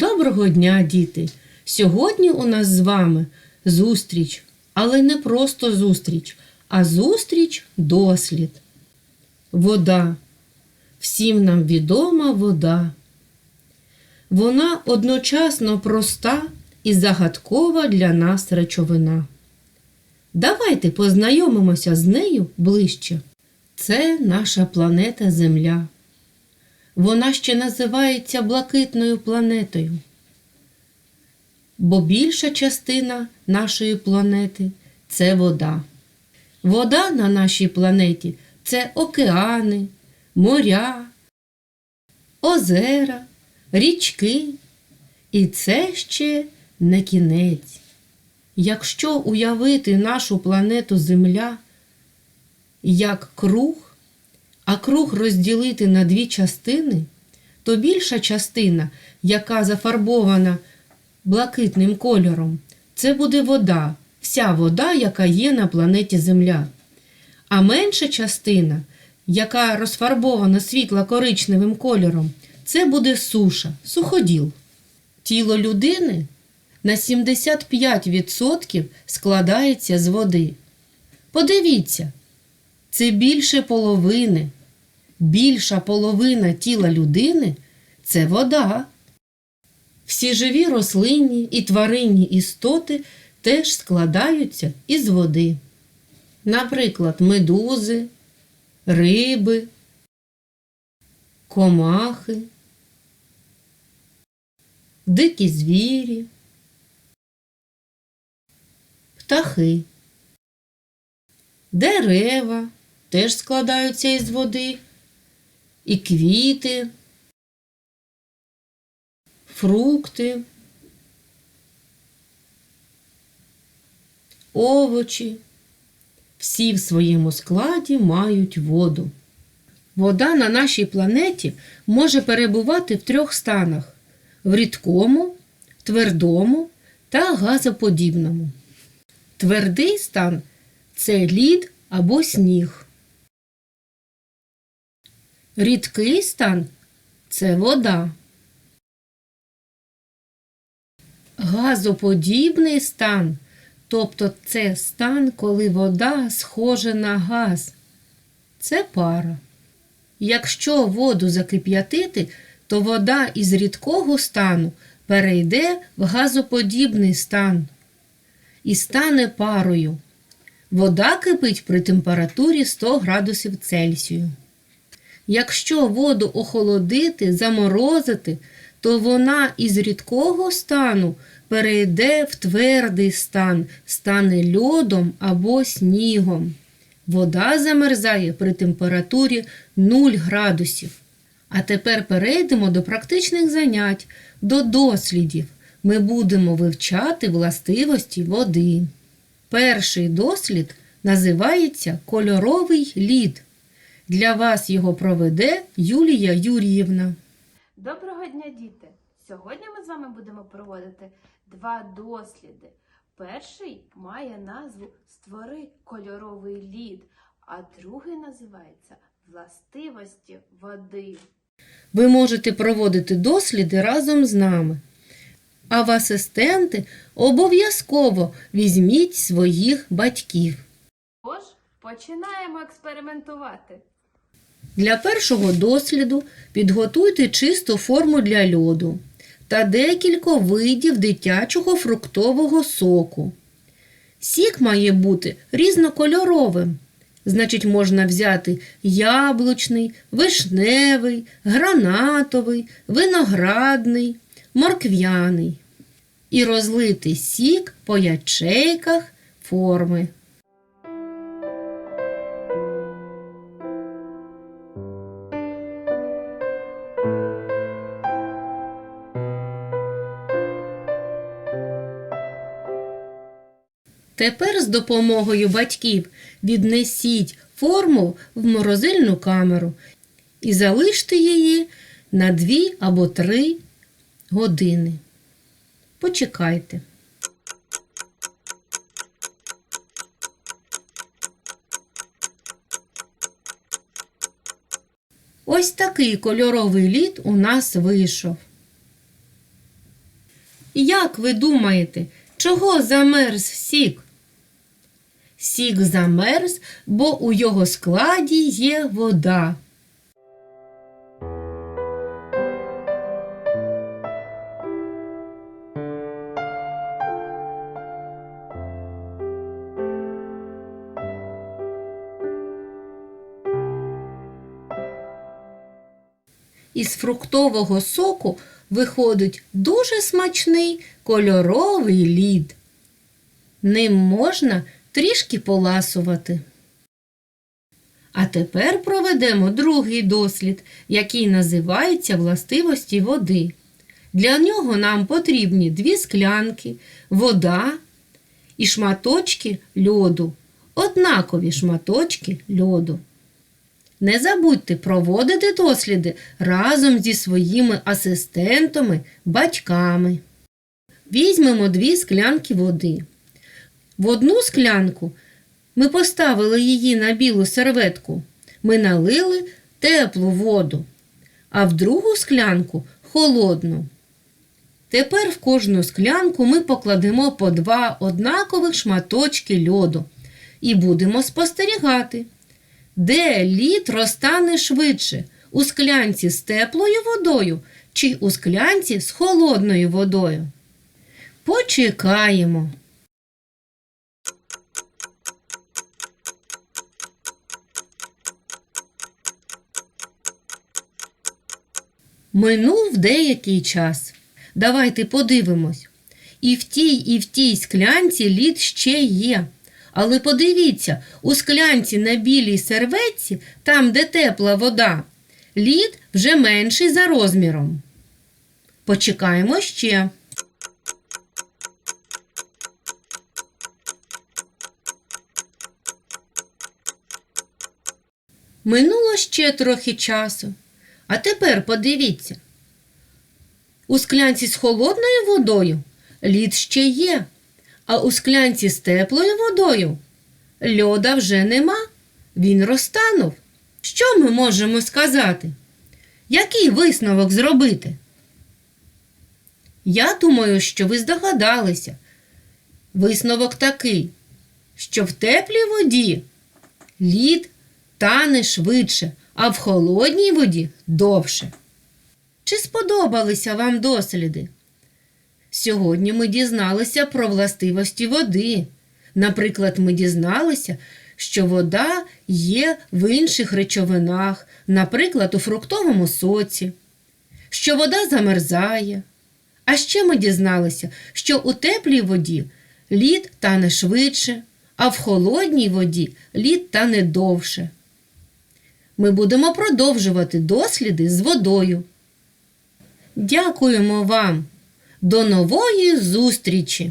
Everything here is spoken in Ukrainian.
Доброго дня, діти! Сьогодні у нас з вами зустріч, але не просто зустріч, а зустріч дослід. Вода. Всім нам відома вода. Вона одночасно проста і загадкова для нас речовина. Давайте познайомимося з нею ближче. Це наша планета Земля. Вона ще називається блакитною планетою. Бо більша частина нашої планети це вода. Вода на нашій планеті це океани, моря, озера, річки. І це ще не кінець. Якщо уявити нашу планету Земля як круг, а круг розділити на дві частини, то більша частина, яка зафарбована блакитним кольором, це буде вода, вся вода, яка є на планеті Земля. А менша частина, яка розфарбована світло-коричневим кольором, це буде суша, суходіл. Тіло людини на 75% складається з води. Подивіться, це більше половини. Більша половина тіла людини це вода. Всі живі рослинні і тваринні істоти теж складаються із води. Наприклад, медузи, риби, комахи, дикі звірі, птахи, дерева теж складаються із води, і квіти, фрукти, овочі. Всі в своєму складі мають воду. Вода на нашій планеті може перебувати в трьох станах: в рідкому, твердому та газоподібному. Твердий стан це лід або сніг. Рідкий стан це вода. Газоподібний стан, тобто це стан, коли вода схожа на газ. Це пара. Якщо воду закип'ятити, то вода із рідкого стану перейде в газоподібний стан і стане парою. Вода кипить при температурі 100 градусів Цельсію. Якщо воду охолодити, заморозити, то вона із рідкого стану перейде в твердий стан, стане льодом або снігом. Вода замерзає при температурі 0 градусів. А тепер перейдемо до практичних занять, до дослідів. Ми будемо вивчати властивості води. Перший дослід називається кольоровий лід. Для вас його проведе Юлія Юріївна. Доброго дня, діти! Сьогодні ми з вами будемо проводити два досліди. Перший має назву Створи кольоровий лід, а другий називається Властивості води. Ви можете проводити досліди разом з нами. А в асистенти обов'язково візьміть своїх батьків. Тож, починаємо експериментувати. Для першого досліду підготуйте чисту форму для льоду та декілька видів дитячого фруктового соку. Сік має бути різнокольоровим. Значить, можна взяти яблучний, вишневий, гранатовий, виноградний, морквяний і розлити сік по ячейках форми. Тепер з допомогою батьків віднесіть форму в морозильну камеру і залиште її на 2 або 3 години. Почекайте. Ось такий кольоровий лід у нас вийшов. Як ви думаєте, чого замерз сік? Сік замерз, бо у його складі є вода. Із фруктового соку виходить дуже смачний кольоровий лід. Ним можна трішки поласувати. А тепер проведемо другий дослід, який називається властивості води. Для нього нам потрібні дві склянки, вода і шматочки льоду, однакові шматочки льоду. Не забудьте проводити досліди разом зі своїми асистентами, батьками. Візьмемо дві склянки води. В одну склянку ми поставили її на білу серветку. Ми налили теплу воду, а в другу склянку холодну. Тепер в кожну склянку ми покладемо по два однакових шматочки льоду і будемо спостерігати. Де лід розтане швидше? У склянці з теплою водою чи у склянці з холодною водою? Почекаємо. Минув деякий час. Давайте подивимось. І в тій, і в тій склянці лід ще є. Але подивіться, у склянці на білій серветці, там, де тепла вода, лід вже менший за розміром. Почекаємо ще. Минуло ще трохи часу. А тепер подивіться. У склянці з холодною водою лід ще є, а у склянці з теплою водою льода вже нема. Він розтанув. Що ми можемо сказати? Який висновок зробити? Я думаю, що ви здогадалися. Висновок такий, що в теплій воді лід тане швидше, а в холодній воді довше. Чи сподобалися вам досліди? Сьогодні ми дізналися про властивості води. Наприклад, ми дізналися, що вода є в інших речовинах, наприклад, у фруктовому соці, що вода замерзає. А ще ми дізналися, що у теплій воді лід тане швидше, а в холодній воді лід тане довше. Ми будемо продовжувати досліди з водою. Дякуємо вам! До нової зустрічі!